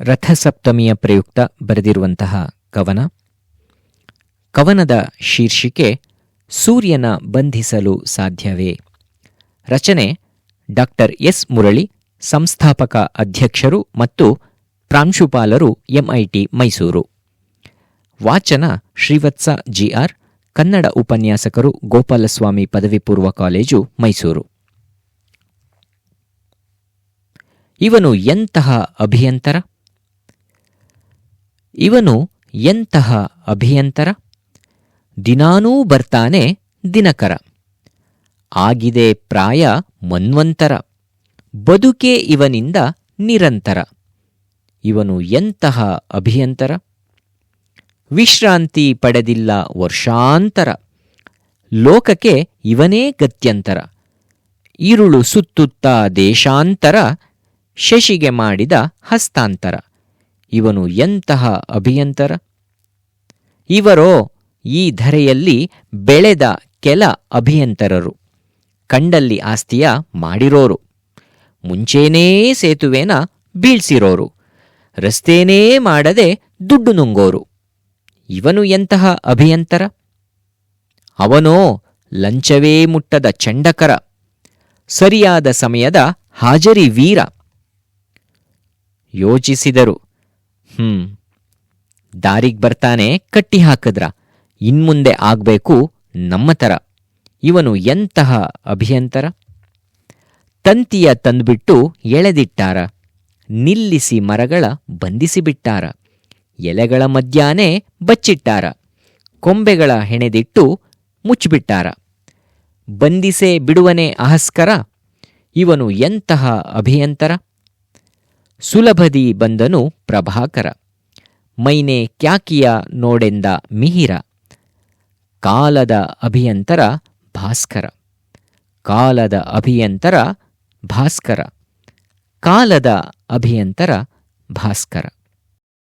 ರಥಸಪ್ತಮಿಯ ಪ್ರಯುಕ್ತ ಬರೆದಿರುವಂತಹ ಕವನ. ಕವನದ ಶೀರ್ಷಿಕೆ, ಸೂರ್ಯನ ಬಂಧಿಸಲು ಸಾಧ್ಯವೇ? ರಚನೆ ಡಾಕ್ಟರ್ ಎಸ್. ಮುರಳಿ, ಸಂಸ್ಥಾಪಕ ಅಧ್ಯಕ್ಷರು ಮತ್ತು ಪ್ರಾಂಶುಪಾಲರು ಎಂಐಟಿ ಮೈಸೂರು. ವಾಚನ ಶ್ರೀವತ್ಸ ಜಿಆರ್, ಕನ್ನಡ ಉಪನ್ಯಾಸಕರು ಗೋಪಾಲಸ್ವಾಮಿ ಪದವಿ ಪೂರ್ವ ಕಾಲೇಜು ಮೈಸೂರು. ಇವನು ಎಂತಹ ಅಭಿಯಂತರ? ಇವನು ಎಂತಹ ಅಭಿಯಂತರ? ದಿನಾನೂ ಬರ್ತಾನೆ ದಿನಕರ. ಆಗಿದೆ ಪ್ರಾಯ ಮನ್ವಂತರ. ಬದುಕೆ ಇವನಿಂದ ನಿರಂತರ. ಇವನು ಎಂತಹ ಅಭಿಯಂತರ? ವಿಶ್ರಾಂತಿ ಪಡೆದಿಲ್ಲ ವರ್ಷಾಂತರ. ಲೋಕಕ್ಕೆ ಇವನೇ ಗತ್ಯಂತರ. ಇರುಳು ಸುತ್ತುತ್ತಾ ದೇಶಾಂತರ. ಶಶಿಗೆ ಮಾಡಿದ ಹಸ್ತಾಂತರ. ಇವನು ಎಂತಹ ಅಭಿಯಂತರ? ಇವರೋ ಈ ಧರೆಯಲ್ಲಿ ಬೆಳೆದ ಕೆಲ ಅಭಿಯಂತರರು. ಕಂಡಲ್ಲಿ ಆಸ್ತಿಯ ಮಾಡಿರೋರು. ಮುಂಚೇನೇ ಸೇತುವೆನ ಬೀಳ್ಸಿರೋರು. ರಸ್ತೇನೇ ಮಾಡದೆ ದುಡ್ಡು ನುಂಗೋರು. ಇವನು ಎಂತಹ ಅಭಿಯಂತರ? ಅವನೋ ಲಂಚವೇ ಮುಟ್ಟದ ಚಂಡಕರ. ಸರಿಯಾದ ಸಮಯದ ಹಾಜರಿ ವೀರ. ಯೋಚಿಸಿದರು. ದಾರಿಗ್ ಬರ್ತಾನೆ ಕಟ್ಟಿ ಹಾಕದ್ರ. ಇನ್ಮುಂದೆ ಆಗ್ಬೇಕು ನಮ್ಮ ತರ. ಇವನು ಎಂತಹ ಅಭಿಯಂತರ? ತಂತಿಯ ತಂದ್ಬಿಟ್ಟು ಎಳೆದಿಟ್ಟಾರ. ನಿಲ್ಲಿಸಿ ಮರಗಳ ಬಂಧಿಸಿಬಿಟ್ಟಾರ. ಎಲೆಗಳ ಮಧ್ಯಾನೆ ಬಚ್ಚಿಟ್ಟಾರ. ಕೊಂಬೆಗಳ ಹೆಣೆದಿಟ್ಟು ಮುಚ್ಚಿಬಿಟ್ಟಾರ. ಬಂಧಿಸೇ ಬಿಡುವನೆ ಅಹಸ್ಕರ? ಇವನು ಎಂತಹ ಅಭಿಯಂತರ? ಸುಲಭದಿ ಬಂದನು ಪ್ರಭಾಕರ. ಮೈನೆ ಕ್ಯಾಕಿಯ ನೋಡೆಂದ ಮಿಹಿರ. ಕಾಲದ ಅಭಿಯಂತರ ಭಾಸ್ಕರ. ಕಾಲದ ಅಭಿಯಂತರ ಭಾಸ್ಕರ. ಕಾಲದ ಅಭಿಯಂತರ ಭಾಸ್ಕರ.